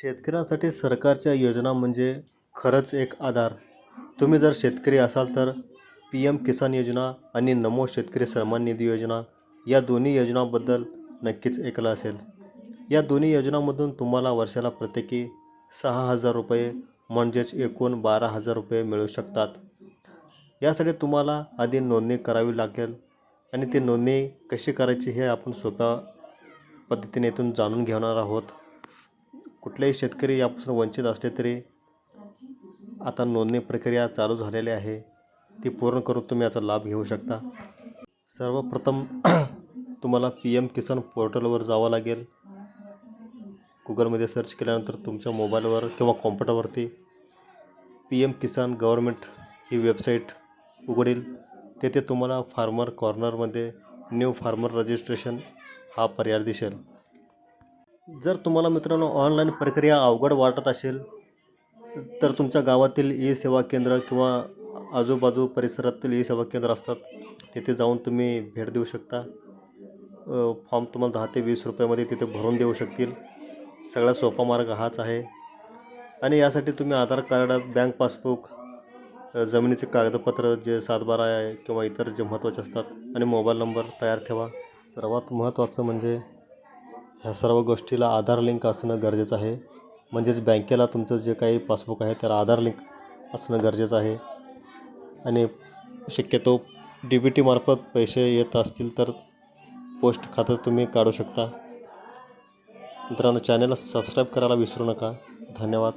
शेतकऱ्यांसाठी सरकारच्या योजना म्हणजे खरंच एक आधार. तुम्ही जर शेतकरी असाल तर पी एम किसान योजना आणि नमो शेतकरी सन्मान निधी योजना या दोन्ही योजनाबद्दल नक्कीच ऐकलं असेल. या दोन्ही योजनांमधून तुम्हाला वर्षाला प्रत्येकी सहा हजार रुपये म्हणजेच एकूण बारा हजार रुपये मिळू शकतात. यासाठी तुम्हाला आधी नोंदणी करावी लागेल आणि ती नोंदणी कशी करायची हे आपण सोप्या पद्धतीने इथून जाणून घेणार आहोत. कुठलेही शेतकरी यापासून वंचित असले तरी आता नोंदणी प्रक्रिया चालू झालेली आहे. ती पूर्ण करून तुम्ही याचा लाभ घेऊ शकता. सर्वप्रथम तुम्हाला पी एम किसान पोर्टलवर जावं लागेल. गुगलमध्ये सर्च केल्यानंतर तुमच्या मोबाईलवर किंवा कॉम्प्युटरवरती पी एम किसान गव्हर्मेंट ही वेबसाईट उघडेल. तेथे तुम्हाला फार्मर कॉर्नरमध्ये न्यू फार्मर रजिस्ट्रेशन हा पर्याय दिसेल. जर तुम्हाला मित्रांनो ऑनलाईन प्रक्रिया अवघड वाटत असेल तर तुमच्या गावातील ई सेवा केंद्र किंवा आजूबाजू परिसरातील ई सेवा केंद्र असतात तिथे जाऊन तुम्ही भेट देऊ शकता. फॉर्म तुम्हाला दहा ते वीस रुपयामध्ये तिथे भरून देऊ शकतील. सगळ्यात सोपा मार्ग हाच आहे. आणि यासाठी तुम्ही आधार कार्ड बँक पासबुक जमिनीचे कागदपत्र जे सातबारा आहे किंवा इतर जे महत्त्वाचे असतात आणि मोबाईल नंबर तयार ठेवा. सर्वात महत्त्वाचं म्हणजे ह्या सर्व गोष्टीला आधार लिंक असणं गरजेचं आहे. म्हणजेच बँकेला तुमचं जे काही पासबुक आहे त्याला आधार लिंक असणं गरजेचं आहे. आणि शक्यतो डी बी टीमार्फत पैसे येत असतील तर पोस्ट खातं तुम्ही काढू शकता. मित्रांनो चॅनलला सबस्क्राईब करायला विसरू नका. धन्यवाद.